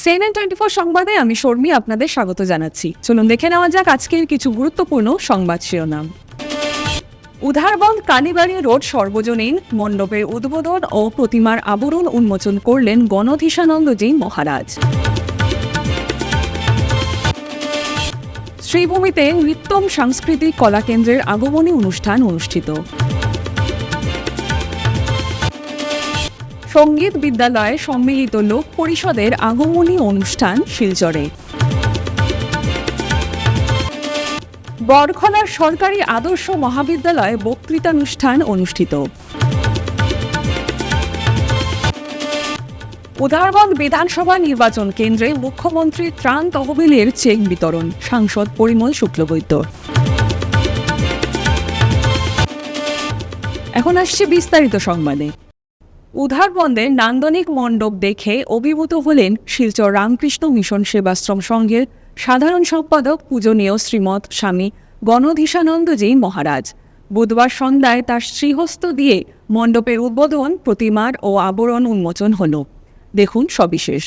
CNN twenty four সংবাদে আমি শর্মী আপনাদের স্বাগত জানাচ্ছি। চলুন দেখে নেওয়া যাক আজকের কিছু গুরুত্বপূর্ণ সংবাদ শিরোনাম। উধারবন্দ কালীবাড়ি রোড সর্বজনীন মণ্ডপের উদ্বোধন ও প্রতিমার আবরণ উন্মোচন করলেন গণধীশানন্দজি মহারাজ। শ্রীভূমিতে নৃত্যম সাংস্কৃতিক কলা কেন্দ্রের আগমনী অনুষ্ঠান অনুষ্ঠিত। সংগীত বিদ্যালয়ে সম্মিলিত লোক পরিষদের আগমনী অনুষ্ঠান শিলচরে। বরখলার সরকারি আদর্শ মহাবিদ্যালয়ে বক্তৃতানুষ্ঠান অনুষ্ঠিত। উদারবন্দ বিধানসভা নির্বাচন কেন্দ্রে মুখ্যমন্ত্রী ত্রাণ তহবিলের চেক বিতরণ, সাংসদ পরিমল শুক্লবৈদ্য। এখন আসছে বিস্তারিত সংবাদে। উধারবন্দের নান্দনিক মণ্ডপ দেখে অভিভূত হলেন শিলচর রামকৃষ্ণ মিশন সেবাশ্রম সংঘের সাধারণ সম্পাদক পূজনীয় শ্রীমৎ স্বামী গণধীশানন্দজি মহারাজ। বুধবার সন্ধ্যায় তার শ্রীহস্ত দিয়ে মণ্ডপের উদ্বোধন, প্রতিমার ও আবরণ উন্মোচন হল। দেখুন সবিশেষ।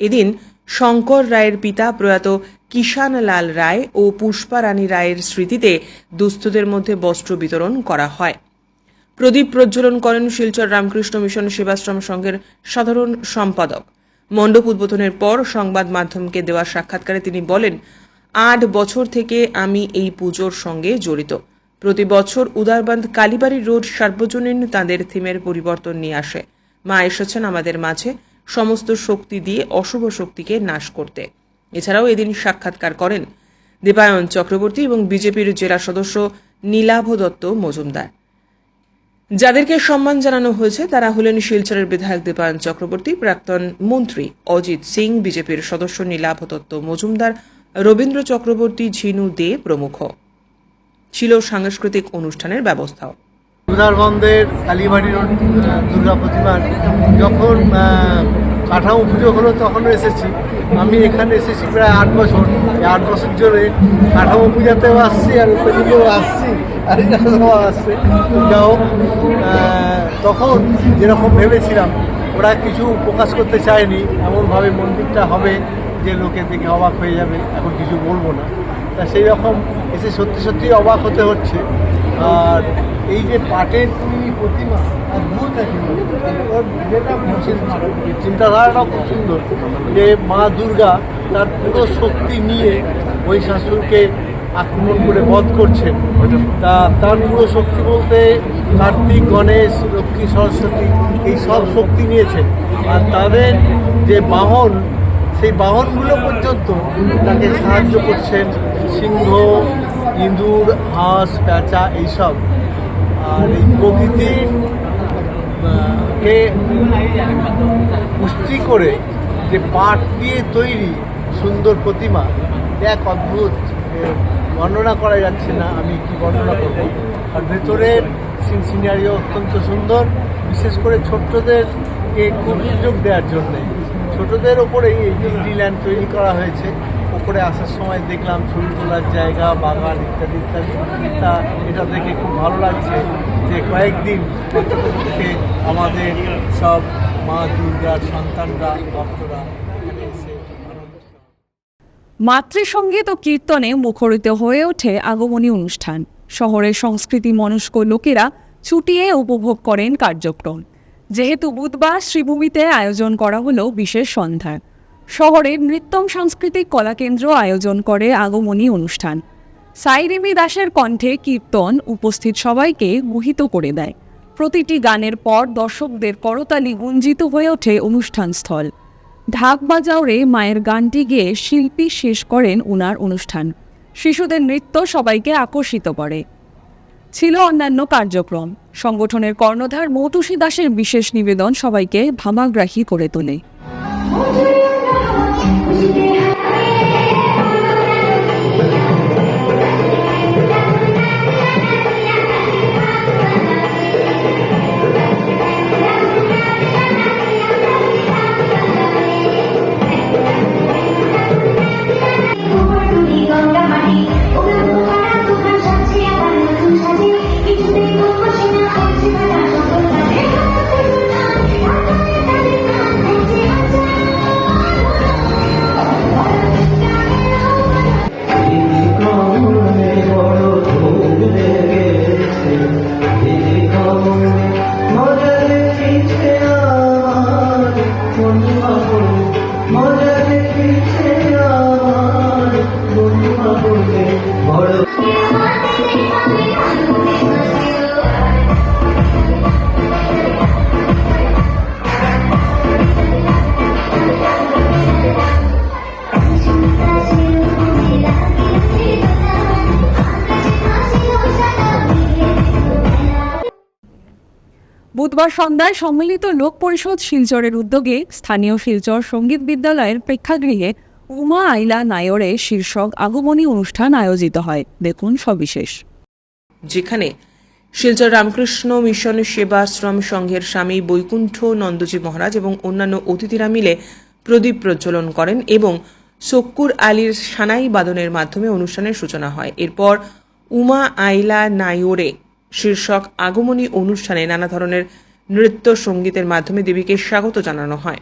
এদিন শঙ্কর রায়ের পিতা প্রয়াত কিষান লাল রায় ও পুষ্পারানী রায়ের স্মৃতিতে দুস্থদের মধ্যে বস্ত্র বিতরণ করা হয়। প্রদীপ প্রজ্বলন করেন শিলচর রামকৃষ্ণ মিশন সেবাশ্রম সংঘের সাধারণ সম্পাদক। মণ্ডপ উদ্বোধনের পর সংবাদ মাধ্যমকে দেওয়া সাক্ষাৎকারে তিনি বলেন, আট বছর থেকে আমি এই পুজোর সঙ্গে জড়িত। প্রতি বছর উদারবান্ধ কালীবাড়ি রোড সার্বজনীন তাঁদের থিমের পরিবর্তন নিয়ে আসে। মা এসেছেন আমাদের মাঝে সমস্ত শক্তি দিয়ে অশুভ শক্তিকে নাশ করতে। এছাড়াও এদিন সাক্ষাৎকার করেন দীপায়ন চক্রবর্তী এবং বিজেপির জেলা সদস্য নীলাভ দত্ত মজুমদার। যাদেরকে সম্মান জানানো হয়েছে, তারা হলেন শিলচরের বিধায়ক দীপায়ন চক্রবর্তী, প্রাক্তন মন্ত্রী অজিত সিং, বিজেপির সদস্য নীলাভ দত্ত মজুমদার, রবীন্দ্র চক্রবর্তী, ঝিনু দে প্রমুখ। ছিল সাংস্কৃতিক অনুষ্ঠানের ব্যবস্থাও। উদারবন্দের কালীবাড়ির দুর্গা প্রতিমার যখন কাঠামো পুজো হলো তখনও এসেছি। আমি এখানে এসেছি প্রায় আট বছর। আট বছর ধরে কাঠামো পূজাতেও আসছি আর ওপেনিংয়েও আসছি। আর এটাও আসছে। যা হোক তখন যেরকম ভেবেছিলাম, ওরা কিছু প্রকাশ করতে চায়নি, এমনভাবে মন্দিরটা হবে যে লোকে দেখে অবাক হয়ে যাবে, এখন কিছু বলব না। তা সেই রকম এসে সত্যি সত্যি অবাক হতে হচ্ছে। আর এই যে পাটের তৈরি প্রতিমা, অদ্ভুত চিন্তাধারাটাও খুব সুন্দর, যে মা দুর্গা তার পুরো শক্তি নিয়ে মহিষাসুরকে আক্রমণ করে বধ করছেন তা, তার পুরো শক্তি বলতে কার্তিক, গণেশ, লক্ষ্মী, সরস্বতী, এই সব শক্তি নিয়েছেন আর তাদের যে বাহন, সেই বাহনগুলো পর্যন্ত তাকে সাহায্য করছেন সিংহ, ইঁদুর, হাঁস, প্যাঁচা, এইসব। আর এই প্রকৃতির কে পুষ্টি করে যে পাট দিয়ে তৈরি সুন্দর প্রতিমা, এক অদ্ভুত বর্ণনা করা যাচ্ছে না, আমি কি বর্ণনা করব? আর ভেতরের সিন সিনারিও অত্যন্ত সুন্দর, বিশেষ করে ছোট্টদেরকে খুব সুযোগ দেওয়ার জন্যে। ছোটদের ওপরেই এই ডিজনিল্যান্ড তৈরি করা হয়েছে। ওপরে আসার সময় দেখলাম ছবি তোলার জায়গা, বাগান ইত্যাদি ইত্যাদি। তা এটা দেখে খুব ভালো লাগছে যে কয়েকদিন আমাদের সব মা দুর্গার সন্তানরা, ভক্তরা মাতৃসঙ্গীত ও কীর্তনে মুখরিত হয়ে ওঠে আগমনী অনুষ্ঠান। শহরের সংস্কৃতি মনস্ক লোকেরা ছুটিয়ে উপভোগ করেন কার্যক্রম। যেহেতু বুধবার শ্রীভূমিতে আয়োজন করা হলো বিশেষ সন্ধ্যা। শহরের নৃত্যম সাংস্কৃতিক কলাকেন্দ্র আয়োজন করে আগমনী অনুষ্ঠান। সাইরিমি দাসের কণ্ঠে কীর্তন উপস্থিত সবাইকে মোহিত করে দেয়। প্রতিটি গানের পর দর্শকদের করতালি গুঞ্জিত হয়ে ওঠে অনুষ্ঠানস্থল। ঢাক বাজাওরে মায়ের গানটি গেয়ে শিল্পী শেষ করেন উনার অনুষ্ঠান। শিশুদের নৃত্য সবাইকে আকর্ষিত করে। ছিল অন্যান্য কার্যক্রম। সংগঠনের কর্ণধার মৌটুসী দাসের বিশেষ নিবেদন সবাইকে ভামাগ্রাহী করে তোলে। বুধবার সন্ধ্যায় সম্মিলিত লোক পরিষদ শিলচরের উদ্যোগে স্থানীয় শিলচর সংগীত বিদ্যালয়ের প্রেক্ষাগৃহে উমা আইলা নায়রে শীর্ষক আগমনী অনুষ্ঠান আয়োজিত হয়। দেখুন সবিশেষ। যেখানে শিলচর রামকৃষ্ণ মিশন সেবাশ্রম সংঘের স্বামী বৈকুণ্ঠ নন্দজি মহারাজ এবং অন্যান্য অতিথিরা মিলে প্রদীপ প্রজ্বলন করেন এবং সক্কুর আলীর সানাই বাদনের মাধ্যমে অনুষ্ঠানের সূচনা হয়। এরপর উমা আইলা নাইওরে শীর্ষক আগমনী অনুষ্ঠানে নানা ধরনের নৃত্য সঙ্গীতের মাধ্যমে দেবীকে স্বাগত জানানো হয়।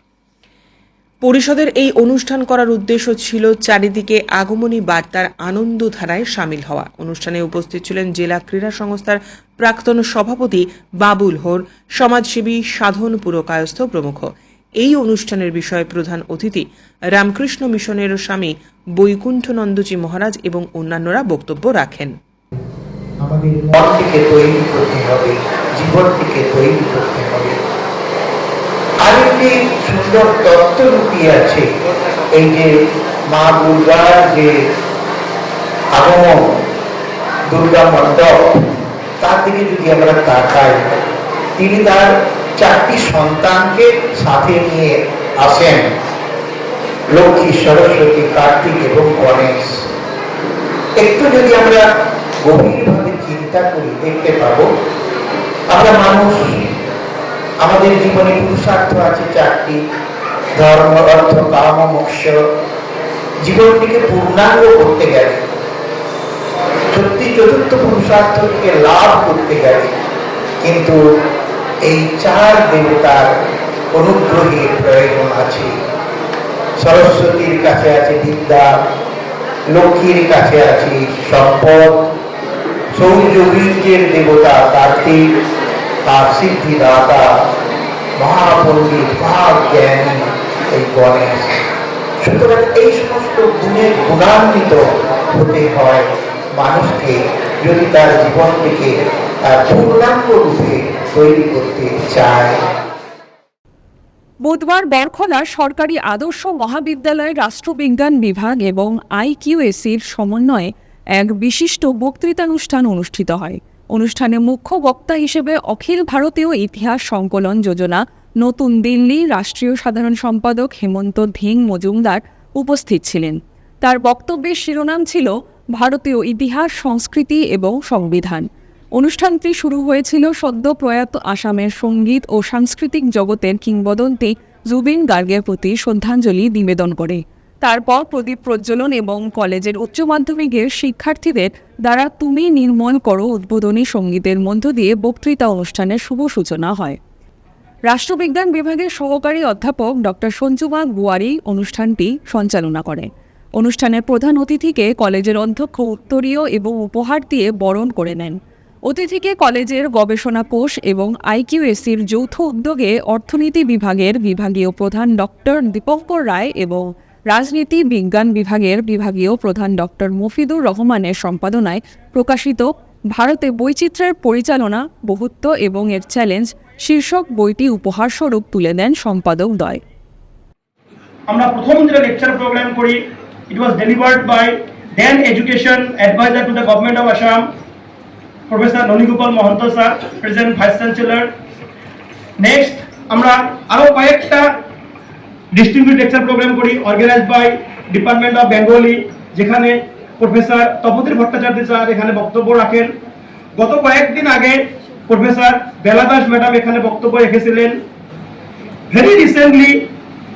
পরিষদের এই অনুষ্ঠান করার উদ্দেশ্য ছিল চারিদিকে আগমনী বার্তার আনন্দ ধারায় সামিল হওয়া। অনুষ্ঠানে উপস্থিত ছিলেন জেলা ক্রীড়া সংস্থার প্রাক্তন সভাপতি বাবুল হোর, সমাজসেবী সাধন পুরকায়স্থ প্রমুখ। এই অনুষ্ঠানের বিষয়ে প্রধান অতিথি রামকৃষ্ণ মিশনের স্বামী বৈকুণ্ঠনন্দজি মহারাজ এবং অন্যান্যরা বক্তব্য রাখেন। আমাদের মনটিকে তৈরি করতে হবে। জীবনটিকে তৈরি করতে হবে। আরেকটি সুন্দর তত্ত্ব লুকিয়ে আছে, এই যে মা দুর্গার যে আগমন, দুর্গা মণ্ডপ, তার দিকে যদি আমরা তাকাই, তিনি তার চারটি সন্তানকে সাথে নিয়ে আসেন। লক্ষ্মী, সরস্বতী, কার্তিক এবং গণেশ। একটু যদি আমরা গভীরভাবে চিন্তা করি, দেখতে পাবো আমরা মানুষ, আমাদের জীবনে পুরুষার্থ আছে চারটি ধর্ম, অর্থ, কাম, মোক্ষ, জীবনটিকে পূর্ণাঙ্গ করতে গেলে, সত্যি চতুর্থ পুরুষার্থটিকে লাভ করতে গেলে, কিন্তু এই চার দেবতার অনুগ্রহের প্রয়োজন আছে। সরস্বতীর কাছে আছে বিদ্যা, লক্ষ্মীর কাছে আছে সম্পদ দেবতা কার্তিক সিদ্ধিদাতা মহাজ্ঞানী এই গণেশ। সুতরাং এই সমস্ত গুণান্বিত হতে হয় মানুষকে যদি তার জীবনটিকে আহ, পূর্ণাঙ্গ রূপে তৈরি করতে চায়। বুধবার ব্যারখোলা সরকারি আদর্শ মহাবিদ্যালয়ের রাষ্ট্রবিজ্ঞান বিভাগ এবং আইকিউএসির সমন্বয়ে এক বিশিষ্ট বক্তৃতানুষ্ঠান অনুষ্ঠিত হয়। অনুষ্ঠানে মুখ্য বক্তা হিসেবে অখিল ভারতীয় ইতিহাস সংকলন যোজনা, নতুন দিল্লি রাষ্ট্রীয় সাধারণ সম্পাদক হেমন্ত ধিং মজুমদার উপস্থিত ছিলেন। তার বক্তব্যের শিরোনাম ছিল ভারতীয় ইতিহাস, সংস্কৃতি এবং সংবিধান। অনুষ্ঠানটি শুরু হয়েছিল সদ্য প্রয়াত আসামের সংগীত ও সাংস্কৃতিক জগতের কিংবদন্তি জুবিন গার্গের প্রতি শ্রদ্ধাঞ্জলি নিবেদন করে। তারপর প্রদীপ প্রজ্বলন এবং কলেজের উচ্চ মাধ্যমিকের শিক্ষার্থীদের দ্বারা তুমি নির্মল করো উদ্বোধনী সঙ্গীতের মধ্য দিয়ে বক্তৃতা অনুষ্ঠানের শুভ সূচনা হয়। রাষ্ট্রবিজ্ঞান বিভাগের সহকারী অধ্যাপক ডক্টর সঞ্জুমা গুয়ারি অনুষ্ঠানটি সঞ্চালনা করেন অনুষ্ঠানের প্রধান অতিথিকে কলেজের অধ্যক্ষ উত্তরীয় এবং উপহার দিয়ে বরণ করে নেন। অতিথিকে কলেজের গবেষণা কোষ এবং আইকিউএসির যৌথ উদ্যোগে অর্থনীতি বিভাগের বিভাগীয় প্রধান ডক্টর দীপঙ্কর রায় এবং রাজনীতি, বিজ্ঞান বিভাগের বিভাগীয় প্রধান ডক্টর মফিদুর রহমানের সম্পাদনায় প্রকাশিত ভারতে বৈচিত্র্যের পরিচালনা, বহুত্ব এবং এর চ্যালেঞ্জ শীর্ষক বইটি উপহারস্বরূপ তুলে দেন সম্পাদক দয়। আমরা প্রথম যেটা লেকচার প্রোগ্রাম করি it was delivered by then education adviser to the government of Assam professor Nanigopal Mahanta sir present vice chancellor next আমরা আরও কয়েকটা ডিস্ট্রিবিউট লেকচার প্রোগ্রাম করি organize by department of Bengali যেখানে প্রফেসর তপতির Bhattacharya sir এখানে বক্তব্য রাখেন। গত কয়েকদিন আগে প্রফেসর বেলা দাস ম্যাডাম এখানে বক্তব্য রেখেছিলেন। ভেরি রিসেন্টলি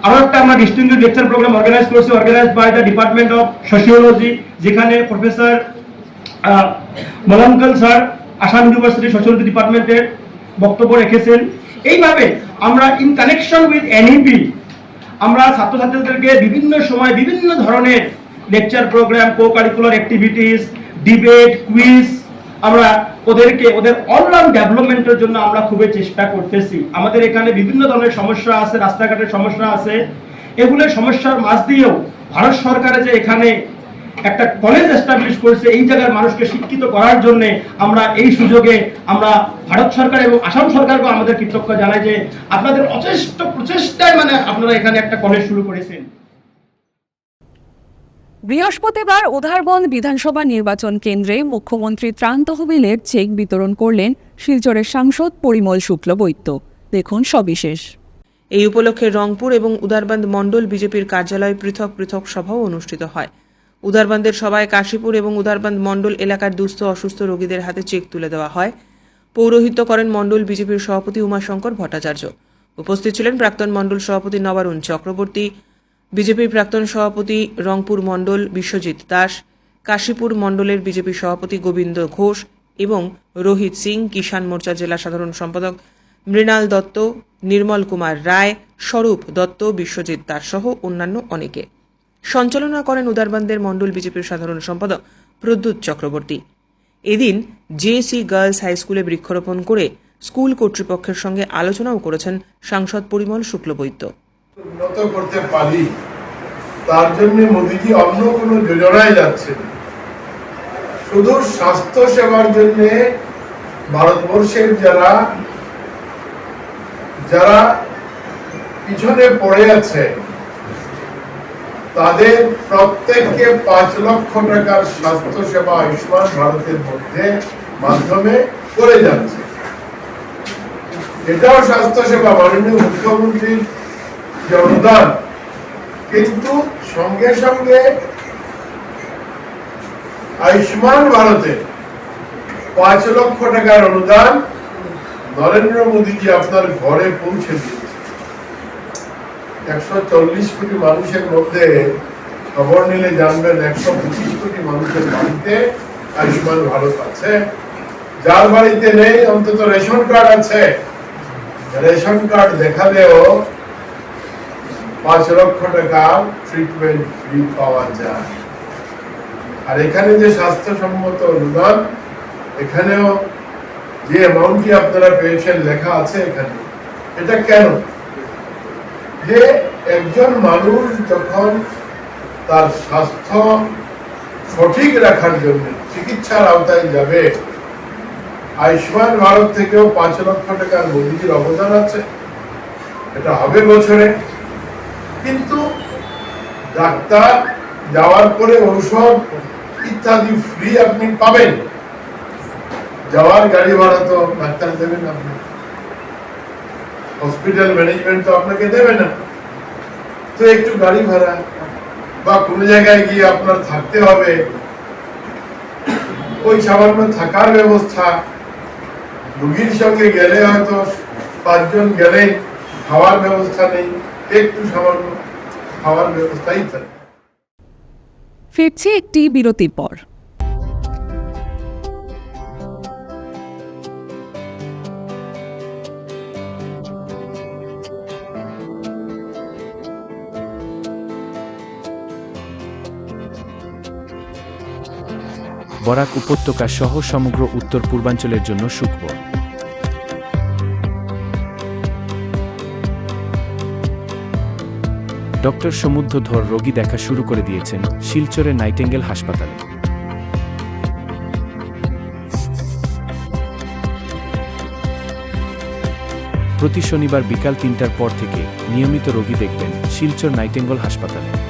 আরও একটা আমরা ডিস্টিংগুইশ লেকচার প্রোগ্রাম অর্গানাইজ করেছি organize by the department of sociology যেখানে professor Malankal sir Assam university sociology ডিপার্টমেন্টের বক্তব্য রেখেছেন। এইভাবে আমরা ইন কানেকশন উইথ এনইপি আমরা ছাত্রছাত্রীদেরকে বিভিন্ন সময় বিভিন্ন ধরনের lecture program co curricular activities debate quiz আমরা ওদেরকে, ওদের অলরাউন্ড ডেভেলপমেন্টের জন্য আমরা খুবই চেষ্টা করতেছি। আমাদের এখানে বিভিন্ন ধরনের সমস্যা আছে, রাস্তাঘাটের সমস্যা আছে। এগুলোর সমস্যার মাঝ দিয়েও ভারত সরকারের যে এখানে একটা কলেজ এস্টাবলিশ করেছে এই জায়গার মানুষকে শিক্ষিত করার জন্য আমরা এই সুযোগে আমরা ভারত সরকার এবং আসাম সরকারকে আমাদের কৃতজ্ঞ জানাই যে আপনাদের অচেষ্ট প্রচেষ্টায় মানে আপনারা এখানে একটা কলেজ শুরু করেছেন। বৃহস্পতিবার উধারবন্দ বিধানসভা নির্বাচন কেন্দ্রে মুখ্যমন্ত্রী ত্রাণ তহবিলের চেক বিতরণ করলেন শিলচরের সাংসদ পরিমল শুক্লবৈদ্য দেখুন সবিশেষ। এই উপলক্ষে রংপুর এবং উদারবান্দ মণ্ডল বিজেপির কার্যালয়ে পৃথক পৃথক সভাও অনুষ্ঠিত হয়। উদারবান্দের সভায় কাশীপুর এবং উদারবান্দ মণ্ডল এলাকার দুস্থ অসুস্থ রোগীদের হাতে চেক তুলে দেওয়া হয়। পৌরোহিত্য করেন মণ্ডল বিজেপির সভাপতি উমাশঙ্কর ভট্টাচার্য। উপস্থিত ছিলেন প্রাক্তন মণ্ডল সভাপতি নবারুণ চক্রবর্তী, বিজেপির প্রাক্তন সভাপতি রংপুর মণ্ডল বিশ্বজিৎ দাস, কাশীপুর মণ্ডলের বিজেপি সভাপতি গোবিন্দ ঘোষ এবং রোহিত সিং, কিষাণ মোর্চা জেলা সাধারণ সম্পাদক মৃণাল দত্ত, নির্মল কুমার রায়, স্বরূপ দত্ত, বিশ্বজিৎ দাস সহ অন্যান্য অনেকে। সঞ্চালনা করেন উদারবান্দের মণ্ডল বিজেপির সাধারণ সম্পাদক প্রদ্যুৎ চক্রবর্তী। এদিন জেএসি গার্লস হাই স্কুলে বৃক্ষরোপণ করে স্কুল কর্তৃপক্ষের সঙ্গে আলোচনাও করেছেন সাংসদ পরিমল শুক্লবৈদ্য। উন্নত করতে পারি, তার জন্য মোদিজি অন্য কোনো যোজনায় যাচ্ছে শুধু স্বাস্থ্য সেবার জন্য ভারতবর্ষের যারা যারা পিছনে পড়ে আছে তাদের প্রত্যেককে পাঁচ লক্ষ টাকার স্বাস্থ্য সেবা আয়ুষ্মান ভারতের মধ্যে মাধ্যমে করে যাচ্ছে। এটাও স্বাস্থ্য সেবা মাননীয় মুখ্যমন্ত্রীর যে কিন্তু সঙ্গে সঙ্গে আয়ুষ্মান ভারতে পাঁচ লক্ষ টাকার অনুদান নরেন্দ্র মোদীজি আপনার ঘরে পৌঁছে দিয়েছে একশো চল্লিশ কোটি মানুষের মধ্যে খবর নিলে জানবেন একশো পঁচিশ কোটি মানুষের বাড়িতে আয়ুষ্মান ভারত আছে। যার বাড়িতে নেই, অন্তত রেশন কার্ড আছে। রেশন কার্ড দেখালেও পাঁচ লক্ষ টাকা ট্রিটমেন্ট ফ্রি পাওয়া যায়। আর এখানে যে স্বাস্থ্যসম্মত অনুদান, এখানেও যে অ্যামাউন্টটি আপনারা পেয়েছেন লেখা আছে এখানে। এটা কেন? যে একজন মানুষ যখন তার স্বাস্থ্য সঠিক রাখার জন্য চিকিৎসার আওতায় যাবে, আয়ুষ্মান ভারত থেকেও পাঁচ লক্ষ টাকার মোদীজির অবদান আছে। এটা হবে বছরে। কিন্তু ডাক্তার যাওয়ার পরে ঔষধ ইত্যাদি ফ্রি আপনি পাবেন। যাওয়ার গাড়ি ভাড়া তো ডাক্তার দেবেন আপনি হসপিটাল ম্যানেজমেন্ট তো আপনাকে দেবে না। তো একটু গাড়ি ভাড়া বা কোনো জায়গায় গিয়ে আপনার থাকতে হবে। ওই সামান্য থাকার ব্যবস্থা। রুগীর সঙ্গে গেলে হয়তো পাঁচজন গেলে খাওয়ার ব্যবস্থা নেই, একটু সামান্য খাওয়ার ব্যবস্থাই থাকে। ফিরছি একটি বিরতির পর। বরাক উপত্যকা সহ সমগ্র উত্তর পূর্বাঞ্চলের জন্য সুখবর। ডক্টর সমুদ্র ধর রোগী দেখা শুরু করে দিয়েছেন শিলচরের নাইটেঙ্গেল হাসপাতালে। প্রতি শনিবার বিকাল তিনটার পর থেকে নিয়মিত রোগী দেখবেন শিলচর নাইটেঙ্গল হাসপাতালে।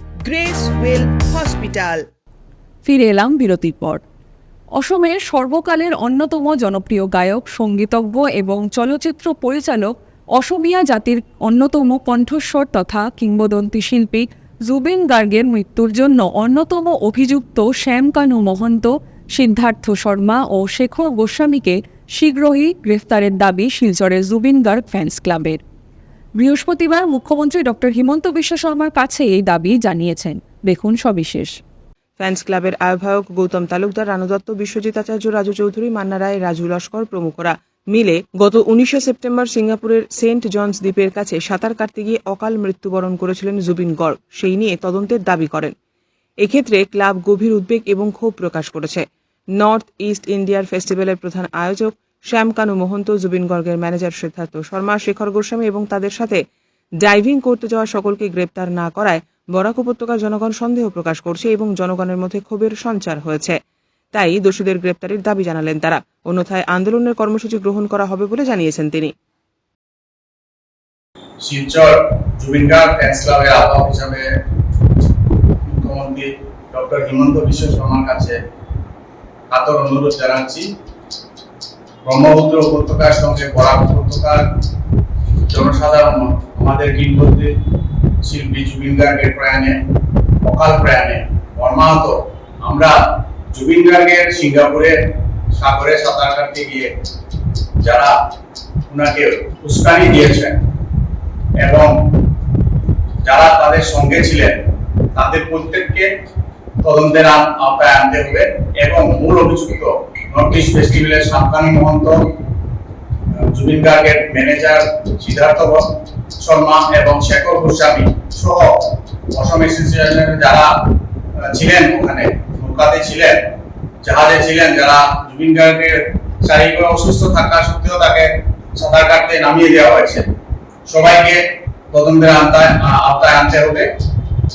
Grace well hospital. ফিরে এলাম বিরতির পর। অসমের সর্বকালের অন্যতম জনপ্রিয় গায়ক, সঙ্গীতজ্ঞ এবং চলচ্চিত্র পরিচালক অসমিয়া জাতির অন্যতম কণ্ঠস্বর তথা কিংবদন্তি শিল্পী জুবিন গার্গের মৃত্যুর জন্য অন্যতম অভিযুক্ত শ্যামকানু মহন্ত, সিদ্ধার্থ শর্মা ও শেখর গোস্বামীকে শীঘ্রই গ্রেফতারের দাবি শিলচরের জুবিন গার্গ ফ্যান্স ক্লাবের। বৃহস্পতিবার মুখ্যমন্ত্রী ডক্টর হিমন্ত বিশ্ব শর্মার কাছে এই দাবি জানিয়েছেন। দেখুন সবিশেষ। ফ্যান্স ক্লাবের আহ্বায়ক গৌতম তালুকদার, রানু দত্ত, বিশ্বজিৎ আচার্য, রাজু চৌধুরী, মান্না রায়, রাজু লস্কর প্রমুখরা মিলে গত উনিশে সেপ্টেম্বর সিঙ্গাপুরের সেন্ট জনস দ্বীপের কাছে সাঁতার কাটতে গিয়ে অকাল মৃত্যুবরণ করেছিলেন জুবিন গর্গ। সেই নিয়ে তদন্তের দাবি করেন। এক্ষেত্রে ক্লাব গভীর উদ্বেগ এবং ক্ষোভ প্রকাশ করেছে। নর্থ ইস্ট ইন্ডিয়ার ফেস্টিভ্যালের প্রধান আয়োজক শ্যামকানু মহন্ত, জুবিন গর্গের ম্যানেজার সিদ্ধার্থ শর্মা, শেখর গোস্বামী এবং তাদের সাথে ডাইভিং করতে যাওয়া সকলকে গ্রেপ্তার না করায় বরাক উপত্যকার জনগণ সন্দেহ প্রকাশ করছে এবং জনগণের মধ্যে ক্ষোভের সঞ্চার হয়েছে। তাই দোষীদের গ্রেপ্তারের দাবি জানালেন তারা। অন্যথায় আন্দোলনের কর্মসূচি গ্রহণ করা হবে বলে জানিয়েছেন তিনি। শিলচর ফ্যান্স আহ্বায়ক হিসাবে মুখ্যমন্ত্রী ডক্টর হিমন্ত বিশ্ব শর্মার কাছে কাতর অনুরোধ জানাচ্ছি। ব্রহ্মপুত্র উপত্যকার সঙ্গে বরাক উপত্যকার জনসাধারণ আমাদের কিংবদন্তি শিল্পী জুবিন গার্গের প্রয়াণে, অকাল প্রয়াণে মর্মাহত। আমরা জুবিন গার্গের সিঙ্গাপুরে সাগরে সাঁতার কাটতে গিয়ে যারা ওনাকে উস্কানি দিয়েছেন এবং যারা তাদের সঙ্গে ছিলেন, তাদের প্রত্যেককে তদন্তের আওতায় আনতে হবে এবং মূল অভিযুক্ত নর্থ ইস্ট ফেস্টিভ্যালের সামকানি মহন্ত জুবিন গার্গের ম্যানেজার সিদ্ধার্থ শর্মা এবং শেখর গোস্বামী সহ অসম অ্যাসোসিয়েশনের যারা ছিলেন ওখানে, নৌকাতে ছিলেন, জাহাজে ছিলেন, যারা জুবিন গার্গের শারীরিক অসুস্থ থাকা সত্ত্বেও তাকে সাঁতার কাটতে নামিয়ে দেওয়া হয়েছে। সবাইকে তদন্তের আওতায় আওতায় আনতে হবে।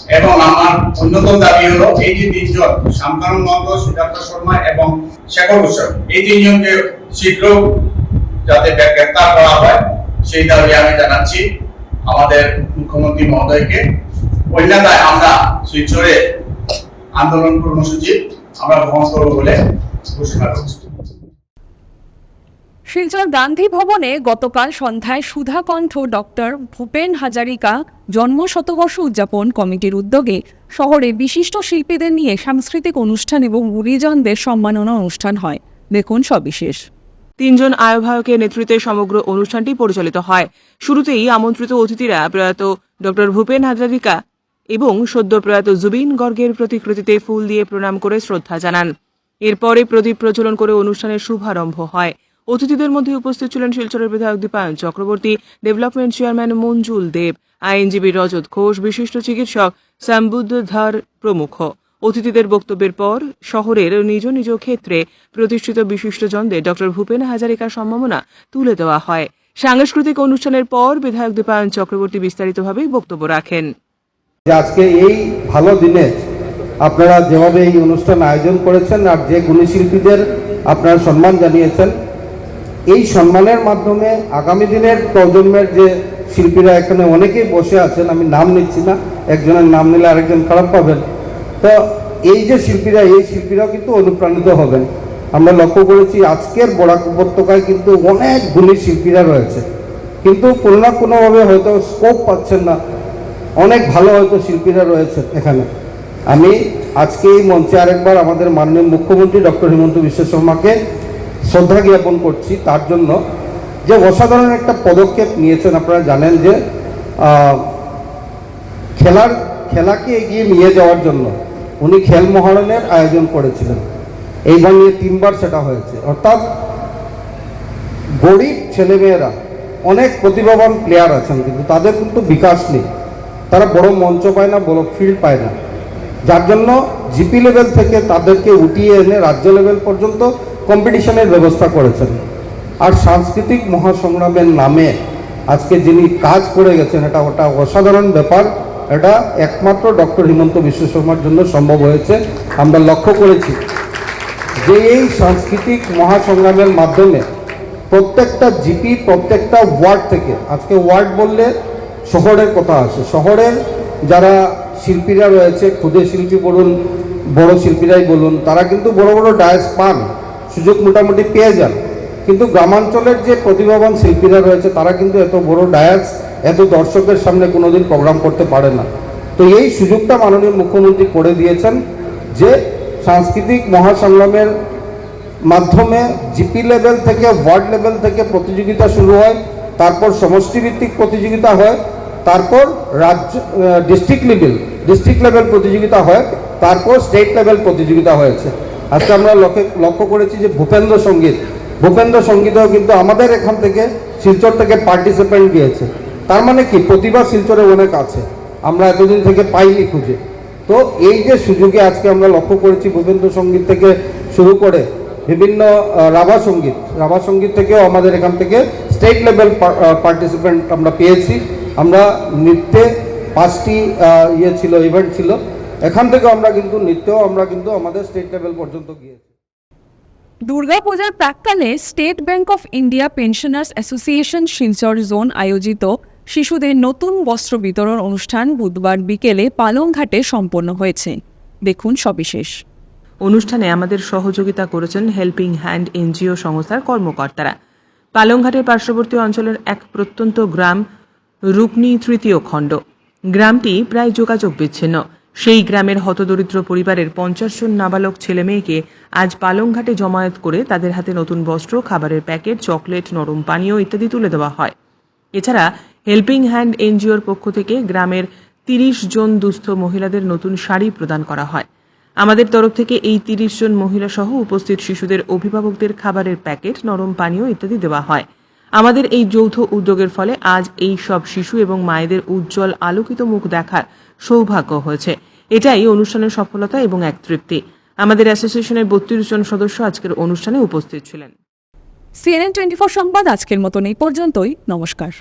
এবং আমার অন্যতম দাবি হলো, এই যে তিনজন শামকানু মহন্ত, সিদ্ধার্থ শর্মা এবং শেখর গোস্বামী এই তিনজনকে শীঘ্র যাতে গ্রে- গ্রেপ্তার করা হয়, সেই দাবি আমি জানাচ্ছি আমাদের মুখ্যমন্ত্রী মহোদয়কে। অন্যথায় আমরা শিলচরে আন্দোলন কর্মসূচি আমরা গ্রহণ করব বলে ঘোষণা করছি। শিলচর গান্ধী ভবনে গতকাল সন্ধ্যায় সুধাকণ্ঠ ডক্টর ভূপেন হাজারিকা জন্ম শতবর্ষ উদযাপন কমিটির উদ্যোগে শহরে বিশিষ্ট শিল্পীদের নিয়ে সাংস্কৃতিক অনুষ্ঠান এবং গুরিজনদের সম্মাননা অনুষ্ঠান হয়। দেখুন সবিশেষ। তিনজন আহ্বায়কের নেতৃত্বে সমগ্র অনুষ্ঠানটি পরিচালিত হয়। শুরুতেই আমন্ত্রিত অতিথিরা প্রয়াত ডক্টর ভূপেন হাজারিকা এবং সদ্য প্রয়াত জুবিন গর্গের প্রতিকৃতিতে ফুল দিয়ে প্রণাম করে শ্রদ্ধা জানান। এরপরে প্রদীপ প্রজ্বলন করে অনুষ্ঠানের শুভারম্ভ হয়। অতিথিদের মধ্যে উপস্থিত ছিলেন শিলচরের বিধায়ক দীপায়ন চক্রবর্তী, ডেভেলপমেন্ট চেয়ারম্যান মঞ্জুল দেব, আইনজীবী রজত ঘোষ, বিশিষ্ট চিকিৎসক শ্যামবুদ্ধ ধার প্রমুখ। অতিথিদের বক্তব্যের পর শহরের নিজ নিজ ক্ষেত্রে প্রতিষ্ঠিত বিশিষ্টজনদের ডক্টর ভূপেন হাজারিকার সম্ভাবনা তুলে দেওয়া হয়। সাংস্কৃতিক অনুষ্ঠানের পর বিধায়ক দীপায়ন চক্রবর্তী বিস্তারিতভাবে বক্তব্য রাখেন। আজকে এই ভালো দিনে আপনারা যেভাবে এই অনুষ্ঠান আয়োজন করেছেন আর যে গুণী শিল্পীদের আপনারা সম্মান জানিয়েছেন এই সম্মানের মাধ্যমে আগামী দিনের প্রজন্মের যে শিল্পীরা এখানে অনেকেই বসে আছেন, আমি নাম নিচ্ছি না, একজনের নাম নিলে আরেকজন খারাপ পাবেন। তো এই যে শিল্পীরা, এই শিল্পীরাও কিন্তু অনুপ্রাণিত হবেন। আমরা লক্ষ্য করেছি আজকের বরাক উপত্যকায় কিন্তু অনেক গুণী শিল্পীরা রয়েছে। কিন্তু কোনো না কোনোভাবে হয়তো স্কোপ পাচ্ছেন না। অনেক ভালো হয়তো শিল্পীরা রয়েছে এখানে। আমি আজকে এই মঞ্চে আরেকবার আমাদের মাননীয় মুখ্যমন্ত্রী ডক্টর হিমন্ত বিশ্ব শর্মাকে শ্রদ্ধা জ্ঞাপন করছি তার জন্য। যে অসাধারণ একটা পদক্ষেপ নিয়েছেন আপনারা জানেন যে খেলার, খেলাকে এগিয়ে নিয়ে যাওয়ার জন্য উনি খেল মহারণের আয়োজন করেছিলেন। এইবার নিয়ে তিনবার সেটা হয়েছে। অর্থাৎ গরিব ছেলেমেয়েরা, অনেক প্রতিভাবান প্লেয়ার আছেন, কিন্তু তাদের কিন্তু বিকাশ নেই। তারা বড় মঞ্চ পায় না, বড় ফিল্ড পায় না। যার জন্য জিপি লেভেল থেকে তাদেরকে উঠিয়ে এনে রাজ্য লেভেল পর্যন্ত কম্পিটিশনের ব্যবস্থা করেছেন। আর সাংস্কৃতিক মহাসংগ্রামের নামে আজকে যিনি কাজ করে গেছেন, এটা ওটা অসাধারণ ব্যাপার। এটা একমাত্র ডক্টর হিমন্ত বিশ্ব শর্মার জন্য সম্ভব হয়েছে। আমরা লক্ষ্য করেছি যে এই সাংস্কৃতিক মহাসংগ্রামের মাধ্যমে প্রত্যেকটা জিপি, প্রত্যেকটা ওয়ার্ড থেকে, আজকে ওয়ার্ড বললে শহরের কথা আসে। শহরের যারা শিল্পীরা রয়েছে, ক্ষুদে শিল্পী বলুন, বড় শিল্পীরাই বলুন, তারা কিন্তু বড় বড় ডায়াস পান। সুযোগ মোটামুটি পেয়ে যান। কিন্তু গ্রামাঞ্চলের যে প্রতিভাবান শিল্পীরা রয়েছে, তারা কিন্তু এত বড় ডায়াস, এত দর্শকের সামনে কোনোদিন প্রোগ্রাম করতে পারে না। তো এই সুযোগটা মাননীয় মুখ্যমন্ত্রী করে দিয়েছেন যে সাংস্কৃতিক মহাসংগ্রামের মাধ্যমে জিপি লেভেল থেকে, ওয়ার্ড লেভেল থেকে প্রতিযোগিতা শুরু হয়, তারপর সমষ্টিভিত্তিক প্রতিযোগিতা হয়, তারপর রাজ্য ডিস্ট্রিক্ট লেভেল ডিস্ট্রিক্ট লেভেল প্রতিযোগিতা হয়, তারপর স্টেট লেভেল প্রতিযোগিতা হয়েছে। আজকে আমরা লক্ষ্য করেছি যে ভূপেন্দ্র সংগীত, ভূপেন্দ্র সঙ্গীতেও কিন্তু আমাদের এখান থেকে শিলচর থেকে পার্টিসিপেন্ট গিয়েছে। তার মানে কি? প্রতিভা শিলচরে অনেক আছে। আমরা এতদিন থেকে পাইনি খুঁজে। তো এই যে সুযোগে আজকে আমরা লক্ষ্য করেছি ভূপেন্দ্র সংগীত থেকে শুরু করে বিভিন্ন রাভা সংগীত। রাভা সংগীত থেকেও আমাদের এখান থেকে স্টেট লেভেল পার্টিসিপেন্ট আমরা পেয়েছি। আমরা নৃত্যে পাঁচটি ইয়ে ছিল ইভেন্ট ছিল। এখান থেকে আমরা কিন্তু নৃত্যেও আমরা কিন্তু আমাদের স্টেট লেভেল পর্যন্ত গিয়েছি। দুর্গাপূজার প্রাক্কালে State Bank of India pensioners association Silchar zone আয়োজিত শিশুদের নতুন বস্ত্র বিতরণ অনুষ্ঠান বুধবার বিকেলে পালংঘাটে সম্পন্ন হয়েছে। দেখুন সবিশেষ। অনুষ্ঠানে আমাদের সহযোগিতা করেছেন হেল্পিং হ্যান্ড এনজিও সংস্থার কর্মকর্তারা। পালংঘাটের পার্শ্ববর্তী অঞ্চলের এক প্রত্যন্ত গ্রাম রুকনি তৃতীয় খণ্ড। গ্রামটি প্রায় যোগাযোগ বিচ্ছিন্ন। সেই গ্রামের হতদরিদ্র পরিবারের পঞ্চাশ জন নাবালক ছেলে মেয়েকে আজ পালংঘাটে জমায়েত করে তাদের হাতে নতুন বস্ত্র, খাবারের প্যাকেট, চকলেট, নরম পানীয় ইত্যাদি তুলে দেওয়া হয়। এছাড়া হেল্পিং হ্যান্ড এনজিওর পক্ষ থেকে গ্রামের তিরিশ জন দুস্থ মহিলাদের নতুন শাড়ি প্রদান করা হয়। আমাদের তরফ থেকে এই তিরিশ জন মহিলা সহ উপস্থিত শিশুদের অভিভাবকদের খাবারের প্যাকেট, নরম পানীয় ইত্যাদি দেওয়া হয়। আমাদের এই যৌথ উদ্যোগের ফলে আজ এই সব শিশু এবং মায়েদের উজ্জ্বল আলোকিত মুখ দেখার সৌভাগ্য হয়েছে। এটাই অনুষ্ঠানের সফলতা এবং এক তৃপ্তি। আমাদের অ্যাসোসিয়েশনের বত্রিশ জন সদস্য আজকের অনুষ্ঠানে উপস্থিত ছিলেন। সিএনএন টোয়েন্টি ফোর সংবাদ আজকের মতন এই পর্যন্তই। নমস্কার।